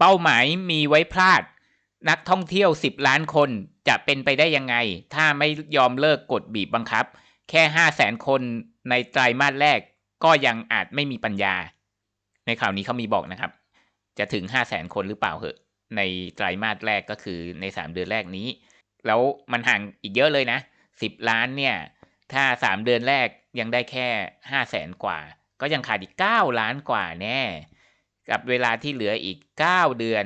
เป้าหมายมีไว้พลาด นักท่องเที่ยว 10 ล้านคนจะเป็นไปได้ยังไง ถ้าไม่ยอมเลิกกฎบีบบังคับ แค่ 5 0 0แสนคนในไตรามาสแรกก็ยังอาจไม่มีปัญญา ในข่าวนี้เขามีบอกนะครับ จะถึง 5 0 0แสนคนหรือเปล่าเหอะ ในไตรามาสแรกก็คือใน 3 เดือนแรกนี้ แล้วมันห่างอีกเยอะเลยนะ 10 ล้านเนี่ย ถ้า 3 เดือนแรกยังได้แค่ 5 0 0แสนกว่า ก็ยังขาดอีก 9 ล้านกว่าแน่ กับเวลาที่เหลืออีก 9 เดือน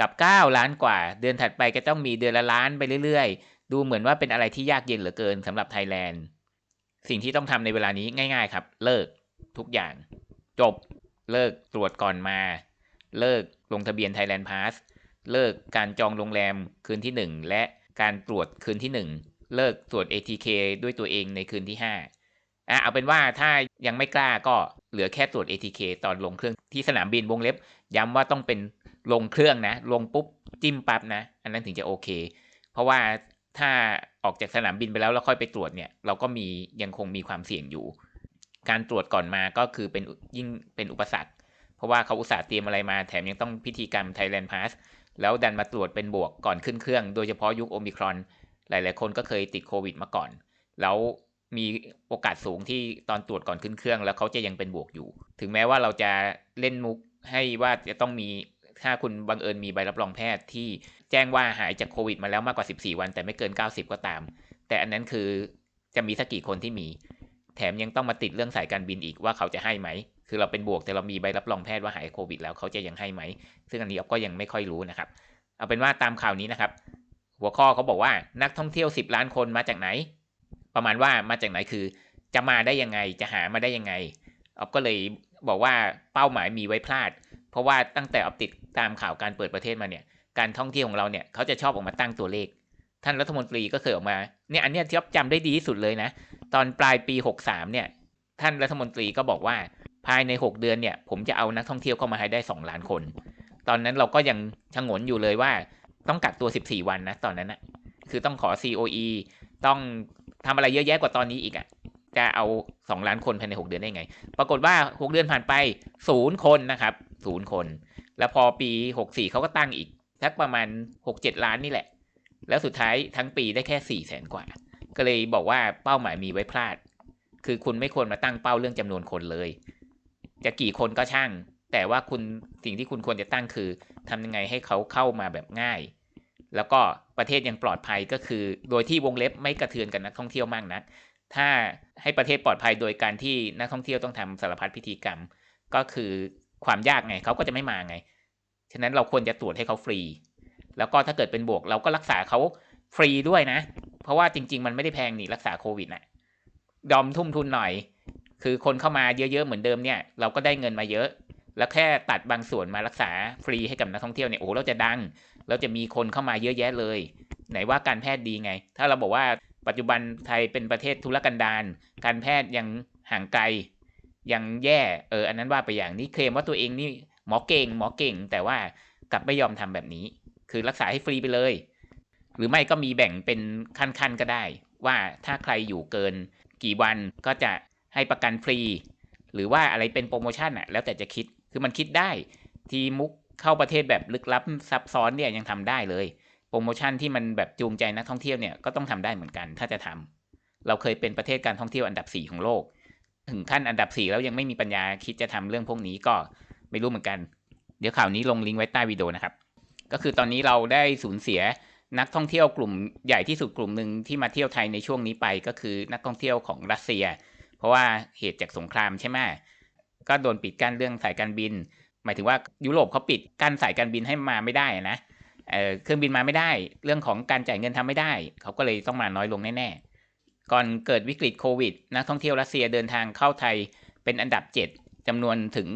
กับ 9 ล้านกว่า เดือนถัดไปก็ต้องมีเดือนละล้านไปเรื่อยๆ ดูเหมือนว่าเป็นอะไรที่ยากเย็นเหลือเกินสำหรับไทยแลนด์ สิ่งที่ต้องทำในเวลานี้ง่าย ๆ ครับ เลิกทุกอย่าง จบเลิกตรวจก่อนมา เลิกลงทะเบียน Thailand Pass เลิกการจองโรงแรมคืนที่ 1 และการตรวจคืนที่ 1 เลิกตรวจ ATK ด้วยตัวเองในคืนที่ 5 อะเอาเป็นว่าถ้ายังไม่กล้าก็เหลือแค่ตรวจ ATK ตอนลงเครื่องที่สนามบินวงเล็บ ย้ำว่าต้องเป็นลงเครื่องนะ ลงปุ๊บจิ้มปั๊บนะ อันนั้นถึงจะโอเค เพราะว่าถ้าออกจากสนามบินไปแล้วแล้วค่อยไปตรวจเนี่ย เราก็มียังคงมีความเสี่ยงอยู่ การตรวจก่อนมาก็คือเป็นยิ่งเป็นอุปสรรค เพราะว่าเขาอุตส่าห์เตรียมอะไรมาแถมยังต้องพิธีกรรม Thailand Pass แล้วดันมาตรวจเป็นบวกก่อนขึ้นเครื่อง โดยเฉพาะยุคโอมิครอน หลาย ๆ คนก็เคยติดโควิดมาก่อน แล้ว มีโอกาสสูงที่ตอนตรวจก่อนขึ้นเครื่อง แล้วเขาจะยังเป็นบวกอยู่ ถึงแม้ว่าเราจะเล่นมุกให้ว่าจะต้องมีถ้าคุณบังเอิญมีใบรับรองแพทย์ที่แจ้งว่าหายจากโควิดมาแล้วมากกว่า 14 วัน แต่ไม่เกิน 90 ก็ตาม แต่อันนั้นคือจะมีสักกี่คนที่มี แถมยังต้องมาติดเรื่องสายการบินอีกว่าเขาจะให้ไหม คือเราเป็นบวกแต่เรามีใบรับรองแพทย์ว่าหายโควิด แล้วเขาจะยังให้ไหม ซึ่งอันนี้ก็ยังไม่ค่อยรู้นะครับ เอาเป็นว่าตามข่าวนี้นะครับ หัวข้อเขาบอกว่านักท่องเที่ยว 10 ล้านคนมาจากไหน ประมาณว่ามาจากไหนคือ จะมาได้ยังไงจะหามาได้ยังไงออฟก็เลยบอกว่าเป้าหมายมีไว้พลาด เพราะว่าตั้งแต่ออฟติดตามข่าวการเปิดประเทศมาเนี่ยการท่องเที่ยวของเราเนี่ยเขาจะชอบออกมาตั้งตัวเลข ท่านรัฐมนตรีก็เคยออกมาเนี่ยอันเนี้ยที่ออฟจำได้ดีที่สุดเลยนะ ตอนปลายปี 63เนี่ยท่านรัฐมนตรีก็บอกว่าภายใน 6 เดือนเนี่ยผมจะเอานักท่องเที่ยวเข้ามาให้ได้ 2 ล้านคน ตอนนั้นเราก็ยังชะงนอยู่เลยว่าต้องกักตัว 14 วันนะตอนนั้นนะคือต้องขอ COE ต้อง ทำอะไรเยอะแยะกว่าตอนนี้อีกอะ่ะจะเอา 2 ล้านคนภายใน 6 เดือนได้ไง ปรากฏว่า 6 เดือนผ่านไปศูนย์คนนะครับศูนย์คน แล้วพอปี 64เขาก็ตั้งอีกสักประมาณ 6-7 ล้านนี่แหละ แล้วสุดท้ายทั้งปีได้แค่ 4 แสนกว่า ก็เลยบอกว่าเป้าหมายมีไว้พลาด คือคุณไม่ควรมาตั้งเป้าเรื่องจำนวนคนเลย จะกี่คนก็ช่าง แต่ว่าคุณสิ่งที่คุณควรจะตั้งคือทำยังไงให้เขาเข้ามาแบบง่าย แล้วก็ประเทศยังปลอดภัยก็คือ โดยที่วงเล็บไม่กระเทือนกับนักท่องเที่ยวมากนัก ถ้าให้ประเทศปลอดภัยโดยการที่นักท่องเที่ยวต้องทำสารพัดพิธีกรรม ก็คือความยากไงเขาก็จะไม่มาไง ฉะนั้นเราควรจะตรวจให้เขาฟรี แล้วก็ถ้าเกิดเป็นบวกเราก็รักษาเขาฟรีด้วยนะ เพราะว่าจริง ๆ มันไม่ได้แพงนี่รักษาโควิดนะยอมทุ่มทุนหน่อย คือคนเข้ามาเยอะๆเหมือนเดิมเนี่ย เราก็ได้เงินมาเยอะ แล้วแค่ตัดบางส่วนมารักษาฟรีให้กับนักท่องเที่ยวเนี่ยโอ้เราจะดัง เราจะมีคนเข้ามาเยอะแยะเลย ไหนว่าการแพทย์ดีไง ถ้าเราบอกว่าปัจจุบันไทยเป็นประเทศทุรกันดารการแพทย์ยังห่างไกลยังแย่เอออันนั้นว่าไปอย่างนี้เคลมว่าตัวเองนี่หมอเก่ง หมอเก่ง แต่ว่ากลับไม่ยอมทำแบบนี้ คือรักษาให้ฟรีไปเลย หรือไม่ก็มีแบ่งเป็นขั้นๆก็ได้ ว่าถ้าใครอยู่เกิน กี่วันก็จะให้ประกันฟรี หรือว่าอะไรเป็นโปรโมชั่นอะแล้วแต่จะคิด คือมันคิดได้ ทีมุกเข้าประเทศแบบลึกลับซับซ้อนเนี่ยยังทำได้เลย โปรโมชั่นที่มันแบบจูงใจนักท่องเที่ยวเนี่ยก็ต้องทำได้เหมือนกัน ถ้าจะทำเราเคยเป็นประเทศการท่องเที่ยวอันดับ4ของโลก ถึงขั้นอันดับ4แล้วยังไม่มีปัญญาคิดจะทำเรื่องพวกนี้ก็ไม่รู้เหมือนกัน เดี๋ยวข่าวนี้ลงลิงก์ไว้ใต้วิดีโอนะครับ ก็คือตอนนี้เราได้สูญเสียนักท่องเที่ยวกลุ่มใหญ่ที่สุดกลุ่มหนึ่งที่มาเที่ยวไทยในช่วงนี้ไปก็คือนักท่องเที่ยวของรัสเซีย เพราะว่าเหตุจากสงครามใช่ไหม ก็โดนปิดกั้นเรื่องสายการบิน หมายถึงว่ายุโรปเขาปิดกั้นสายการบินให้มาไม่ได้นะเเครื่องบินมาไม่ได้ เรื่องของการจ่ายเงินทำไม่ได้ เขาก็เลยต้องมาน้อยลงแน่ๆ ก่อนเกิดวิกฤตโควิดนักท่องเที่ยวรัสเซียเดินทางเข้าไทยเป็นอันดับ 7จำนวนถึง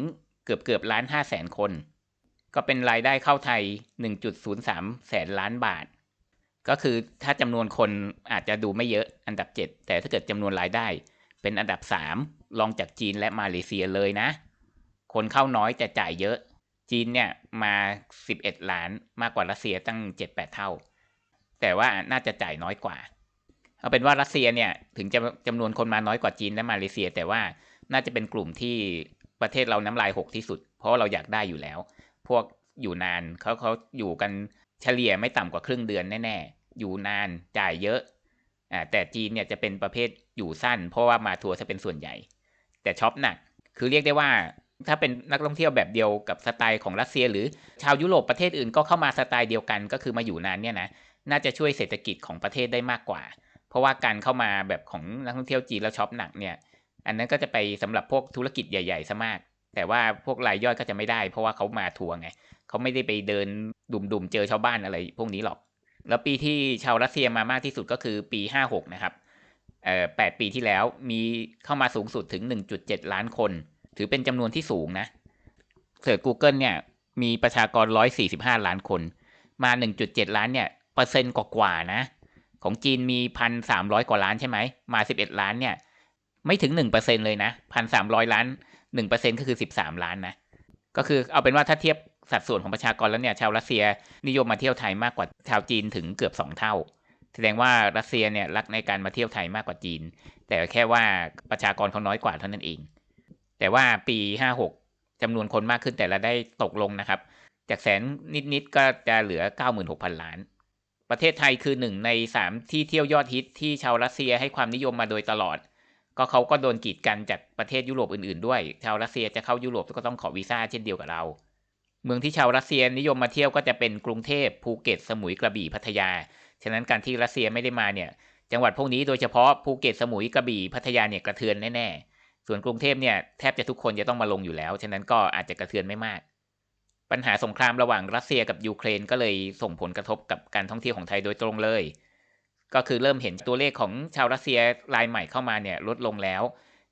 เกือบเกือบล้านห้าแสนคน ก็เป็นรายได้เข้าไทย 1.03 แสนล้านบาท ก็คือถ้าจำนวนคนอาจจะดูไม่เยอะอันดับ 7 แต่ถ้าเกิดจำนวนรายได้เป็นอันดับ 3 รองจากจีนและมาเลเซียเลยนะ คนเข้าน้อยแต่จ่ายเยอะ จีนเนี่ยมา 11 ล้านมากกว่ารัสเซียตั้ง 7-8 เท่า แต่ว่าน่าจะจ่ายน้อยกว่า เอาเป็นว่ารัสเซียเนี่ยถึงจะจำนวนคนมาน้อยกว่าจีนและมาเลเซีย แต่ว่าน่าจะเป็นกลุ่มที่ประเทศเราน้ำลายหกที่สุด เพราะเราอยากได้อยู่แล้ว พวกอยู่นานเขาเขาอยู่กันเฉลี่ยไม่ต่ำกว่าครึ่งเดือนแน่ๆ อยู่นานจ่ายเยอะอ่าแต่จีนเนี่ยจะเป็นประเภทอยู่สั้น เพราะว่ามาทัวร์จะเป็นส่วนใหญ่ แต่ช็อปหนัก คือเรียกได้ว่าถ้าเป็นนักท่องเที่ยวแบบเดียวกับสไตล์ของรัสเซีย หรือชาวยุโรปประเทศอื่นก็เข้ามาสไตล์เดียวกันก็คือมาอยู่นานเนี่ยนะน่าจะช่วยเศรษฐกิจของประเทศได้มากกว่า เพราะว่าการเข้ามาแบบของนักท่องเที่ยวจีนแล้วช็อปหนักเนี่ยอันนั้นก็จะไปสำหรับพวกธุรกิจใหญ่ๆซะมาก แต่ว่าพวกรายย่อยก็จะไม่ได้ เพราะว่าเขามาทัวร์ไงเขาไม่ได้ไปเดินดุ่มๆเจอชาวบ้านอะไร พวกนี้หรอก แล้วปีที่ชาวรัสเซียมามากที่สุดก็คือปี 56 นะครับ เอ่อแปีที่แล้วมีเข้ามาสูงสุดถึง 1.7 ล้านคน ถือเป็นจำนวนที่สูงนะเสิร์ช Google เนี่ย มีประชากร 145 ล้านคน มา 1.7 ล้านเนี่ย เปอร์เซ็นต์กว่าๆนะ ของจีนมี 1,300 กว่าล้านใช่ไหม มา 11 ล้านเนี่ย ไม่ถึง 1%เลยนะ 1,300 ล้าน 1%ก็คือ 13 ล้านนะ ก็คือเอาเป็นว่าถ้าเทียบสัดส่วนของประชากรแล้วเนี่ย ชาวรัสเซียนิยมมาเที่ยวไทยมากกว่าชาวจีนถึงเกือบ 2 เท่า แสดงว่ารัสเซียเนี่ยรักในการมาเที่ยวไทยมากกว่าจีน แต่แค่ว่าประชากรเขาน้อยกว่าเท่านั้นเอง แต่ว่าปี 56จำนวนคนมากขึ้นแต่ละได้ตกลงนะครับ จากแสนนิดๆก็จะเหลือ 96,000 ล้าน ประเทศไทยคือหนึ่งในสามที่เที่ยวยอดฮิตที่ชาวรัสเซียให้ความนิยมมาโดยตลอด ก็เขาก็โดนกีดกันจากประเทศยุโรปอื่นๆ ด้วย ชาวรัสเซียจะเข้ายุโรปก็ต้องขอวีซ่าเช่นเดียวกับเราเมืองที่ชาวรัสเซียนิยมมาเที่ยวก็จะเป็นกรุงเทพภูเก็ต สมุยกระบี่พัทยา ฉะนั้นการที่รัสเซียไม่ได้มาเนี่ย จังหวัดพวกนี้โดยเฉพาะภูเก็ตสมุยกระบี่พัทยาเนี่ยกระเทือนแน่ๆ ส่วนกรุงเทพเนี่ยแทบจะทุกคนจะต้องมาลงอยู่แล้ว ฉะนั้นก็อาจจะกระเทือนไม่มาก ปัญหาสงครามระหว่างรัสเซียกับยูเครนก็เลยส่งผลกระทบกับการท่องเที่ยวของไทยโดยตรงเลย ก็คือเริ่มเห็นตัวเลขของชาวรัสเซียรายใหม่เข้ามาเนี่ยลดลงแล้ว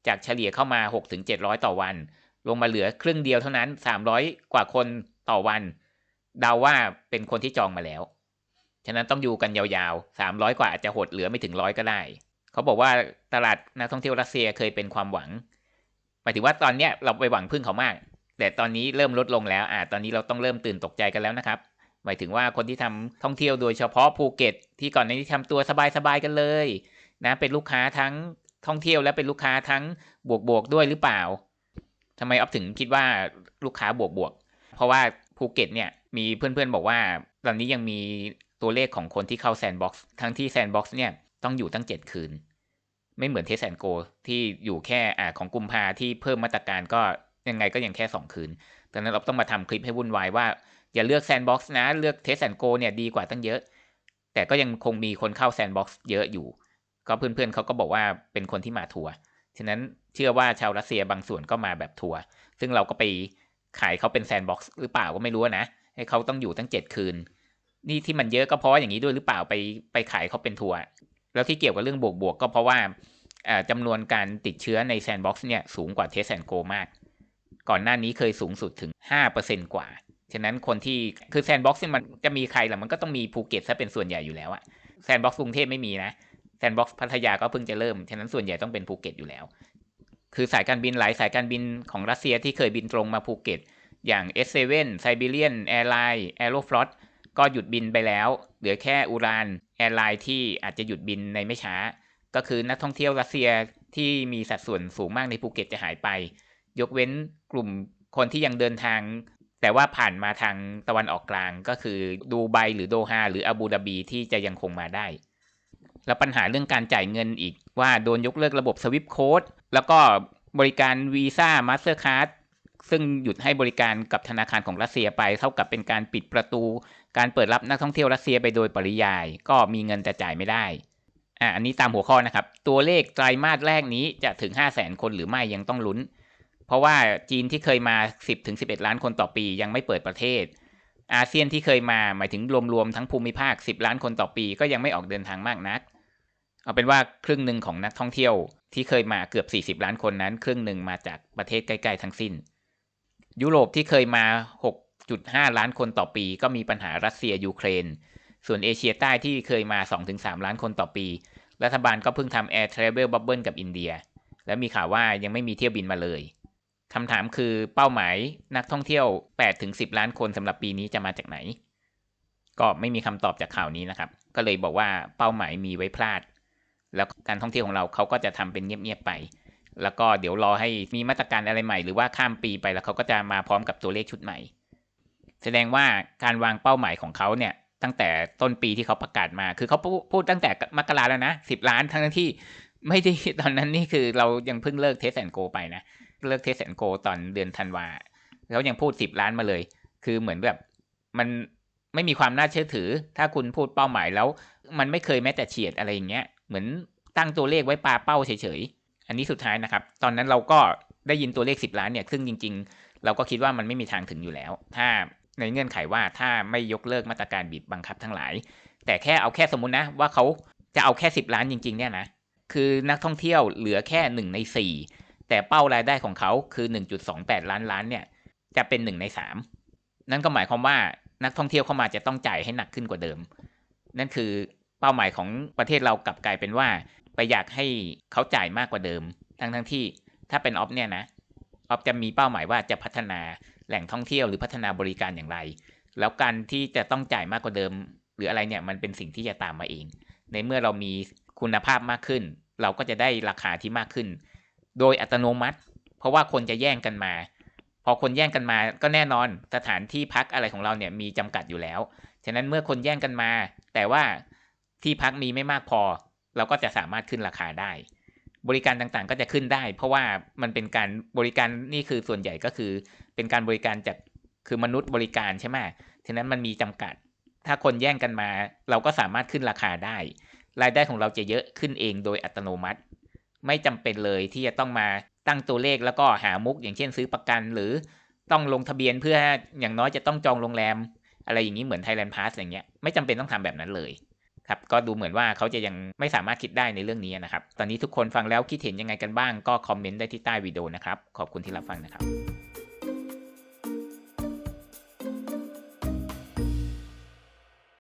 จากเฉลี่ยเข้ามา 6-700 ต่อวัน ลงมาเหลือครึ่งเดียวเท่านั้น 300 กว่าคนต่อวัน เดาว่าเป็นคนที่จองมาแล้ว ฉะนั้นต้องอยู่กันยาวๆ 300 กว่าอาจจะหดเหลือไม่ถึงร้อยก็ได้ เขาบอกว่าตลาดนักท่องเที่ยวรัสเซียเคยเป็นความหวัง หมายถึงว่าตอนเนี้ยเราไปหวังพึ่งเขามาก แต่ตอนนี้เริ่มลดลงแล้ว อ่า ตอนนี้เราต้องเริ่มตื่นตกใจกันแล้วนะครับ หมายถึงว่าคนที่ทำท่องเที่ยวโดยเฉพาะภูเก็ต ที่ก่อนหน้านี้ทำตัวสบายๆกันเลย นะ เป็นลูกค้าทั้งท่องเที่ยวและเป็นลูกค้าทั้งบวกบวกๆด้วยหรือเปล่าทำไมออฟถึงคิดว่าลูกค้าบวกบวกๆเพราะว่าภูเก็ตเนี่ยมีเพื่อนๆบอกว่าตอนนี้ยังมี ตัวเลขของคนที่เข้าแซนด์บ็อกซ์ทั้งที่แซนด์บ็อกซ์เนี่ยต้องอยู่ตั้ง 7 คืน ไม่เหมือนเทสแอนโกที่อยู่แค่อ่าของกุมภาที่เพิ่มมาตรการก็ยังไงก็ยังแค่ 2 คืนดังนั้นเราต้องมาทำคลิปให้วุ่นวายว่า อย่าเลือกแซนด์บ็อกซ์นะ เลือกเทสแอนโกเนี่ยดีกว่าตั้งเยอะ แต่ก็ยังคงมีคนเข้าแซนด์บ็อกซ์เยอะอยู่ ก็เพื่อนๆเขาก็บอกว่าเป็นคนที่มาทัวร์ฉะนั้นเชื่อว่าชาวรัสเซียบางส่วนก็มาแบบทัวร์ซึ่งเราก็ไปขายเขาเป็นแซนด์บ็อกซ์หรือเปล่าก็ไม่รู้นะให้เขาต้องอยู่ตั้ง 7 คืน นี่ที่มันเยอะก็เพราะอย่างนี้ด้วยหรือเปล่าไปไปขายเขาเป็นทัวร์แล้วที่เกี่ยวกับเรื่องบวกบวกๆก็เพราะว่าจำนวนการติดเชื้อในแซนด์บ็อกซ์เนี่ยสูงกว่าเทสแอนโกมาก ก่อนหน้านี้เคยสูงสุดถึง 5%กว่า ฉะนั้นคนที่คือแซนด์บ็อกซ์มันจะมีใครล่ะมันก็ต้องมีภูเก็ตซะเป็นส่วนใหญ่อยู่แล้วอะแซนด์บ็อกซ์กรุงเทพไม่มีนะแซนด์บ็อกซ์พัทยาก็เพิ่งจะเริ่ม ฉะนั้นส่วนใหญ่ต้องเป็นภูเก็ตอยู่แล้ว คือสายการบินหลายสายการบินของรัสเซียที่เคยบินตรงมาภูเก็ต อย่าง S7 Siberian Airline Aeroflot ก็หยุดบินไปแล้ว เหลือแค่อูรานแอร์ไลน์ที่อาจจะหยุดบินในไม่ช้า ก็คือนักท่องเที่ยวรัสเซียที่มีสัดส่วนสูงมากในภูเก็ตจะหายไป ยกเว้นกลุ่มคนที่ยังเดินทาง แต่ว่าผ่านมาทางตะวันออกกลางก็คือดูไบหรือโดฮาหรืออาบูดาบีที่จะยังคงมาได้ แล้วปัญหาเรื่องการจ่ายเงินอีกว่าโดนยกเลิกระบบสวิปโค้ดแล้วก็บริการวีซ่ามาสเตอร์คาร์ดซึ่งหยุดให้บริการกับธนาคารของรัสเซียไป เท่ากับเป็นการปิดประตู การเปิดรับนักท่องเที่ยวรัสเซียไปโดยปริยาย ก็มีเงินแต่จ่ายไม่ได้อ่าอันนี้ตามหัวข้อนะครับ ตัวเลขไตรมาสแรกนี้จะถึง 5 0 0 0 0 0คนหรือไม่ยังต้องลุ้น เพราะว่าจีนที่เคยมา 10-11 ล้านคนต่อปียังไม่เปิดประเทศ อาเซียนที่เคยมาหมายถึงรวมๆทั้งภูมิภาค 10 ล้านคนต่อปีก็ยังไม่ออกเดินทางมากนัก เอาเป็นว่าครึ่งหนึ่งของนักท่องเที่ยวที่เคยมาเกือบ 40 ล้านคนนั้น ครึ่งหนึ่งมาจากประเทศใกล้ ๆ ทั้งสิ้น ยุโรปที่เคยมา 6.5ล้านคนต่อปีก็มีปัญหารัสเซียยูเครน ส่วนเอเชียใต้ที่เคยมา 2-3 ล้านคนต่อปี รัฐบาลก็เพิ่งทำ Air Travel Bubble กับอินเดีย และมีข่าวว่ายังไม่มีเที่ยวบินมาเลยคำถามคือเป้าหมายนักท่องเที่ยว 8-10 ล้านคนสำหรับปีนี้จะมาจากไหน ก็ไม่มีคำตอบจากข่าวนี้นะครับ ก็เลยบอกว่าเป้าหมายมีไว้พลาด แล้วการท่องเที่ยวของเราเขาก็จะทำเป็นเงียบๆไปแล้วก็เดี๋ยวรอให้มีมาตรการอะไรใหม่หรือว่าข้ามปีไปแล้วเขาก็จะมาพร้อมกับตัวเลขชุดใหม่ แสดงว่าการวางเป้าหมายของเขาเนี่ยตั้งแต่ต้นปีที่เขาประกาศมา คือเขาพูดตั้งแต่มกราแล้วนะสิบล้านทั้งที่ไม่ได้ตอนนั้นนี่คือเรายังเพิ่งเลิกเทสแอนโกไปนะ เลิกเทสแอนโกตอนเดือนธันวาแล้วยังพูดสิบล้านมาเลย คือเหมือนแบบมันไม่มีความน่าเชื่อถือ ถ้าคุณพูดเป้าหมายแล้ว มันไม่เคยแม้แต่เฉียดอะไรอย่างเงี้ย เหมือนตั้งตัวเลขไว้ปาเป้าเฉยๆ อันนี้สุดท้ายนะครับ ตอนนั้นเราก็ได้ยินตัวเลข10ล้านเนี่ย ซึ่งจริง ๆ เราก็คิดว่ามันไม่มีทางถึงอยู่แล้ว ถ้า ในเงื่อนไขว่าถ้าไม่ยกเลิกมาตรการบีบบังคับทั้งหลาย แต่แค่เอาแค่สมมุตินะ ว่าเขาจะเอาแค่ 10 ล้านจริง ๆ เนี่ยนะ คือนักท่องเที่ยวเหลือแค่ 1 ใน 4 แต่เป้ารายได้ของเขาคือ 1.28 ล้านล้านเนี่ย จะเป็น 1 ใน 3 นั่นก็หมายความว่านักท่องเที่ยวเข้ามาจะต้องจ่ายให้หนักขึ้นกว่าเดิม นั่นคือเป้าหมายของประเทศเรากลับกลายเป็นว่า ไปอยากให้เขาจ่ายมากกว่าเดิม ทั้งทั้งที่ถ้าเป็นออฟเนี่ยนะ ออฟจะมีเป้าหมายว่าจะพัฒนาแหล่งท่องเที่ยวหรือพัฒนาบริการอย่างไร แล้วการที่จะต้องจ่ายมากกว่าเดิม หรืออะไรเนี่ยมันเป็นสิ่งที่จะตามมาเอง ในเมื่อเรามีคุณภาพมากขึ้น เราก็จะได้ราคาที่มากขึ้น โดยอัตโนมัติ เพราะว่าคนจะแย่งกันมา พอคนแย่งกันมาก็แน่นอนสถานที่พักอะไรของเราเนี่ยมีจำกัดอยู่แล้ว ฉะนั้นเมื่อคนแย่งกันมา แต่ว่าที่พักมีไม่มากพอ เราก็จะสามารถขึ้นราคาได้ บริการต่างๆ ก็จะขึ้นได้ เพราะว่ามันเป็นการบริการนี่คือส่วนใหญ่ก็คือเป็นการบริการจากคือมนุษย์บริการใช่ไหมฉะนั้นมันมีจำกัด ถ้าคนแย่งกันมา เราก็สามารถขึ้นราคาได้ รายได้ของเราจะเยอะขึ้นเองโดยอัตโนมัติ ไม่จำเป็นเลยที่จะต้องมาตั้งตัวเลขแล้วก็หามุกอย่างเช่นซื้อประกัน หรือต้องลงทะเบียนเพื่ออย่างน้อยจะต้องจองโรงแรม อะไรอย่างนี้เหมือน Thailand Pass อย่างเงี้ยไม่จำเป็นต้องทำแบบนั้นเลย ครับก็ดูเหมือนว่าเขาจะยังไม่สามารถคิดได้ในเรื่องนี้นะครับ ตอนนี้ทุกคนฟังแล้วคิดเห็นยังไงกันบ้างก็คอมเมนต์ได้ที่ใต้วิดีโอนะครับ ขอบคุณที่รับฟังนะครับ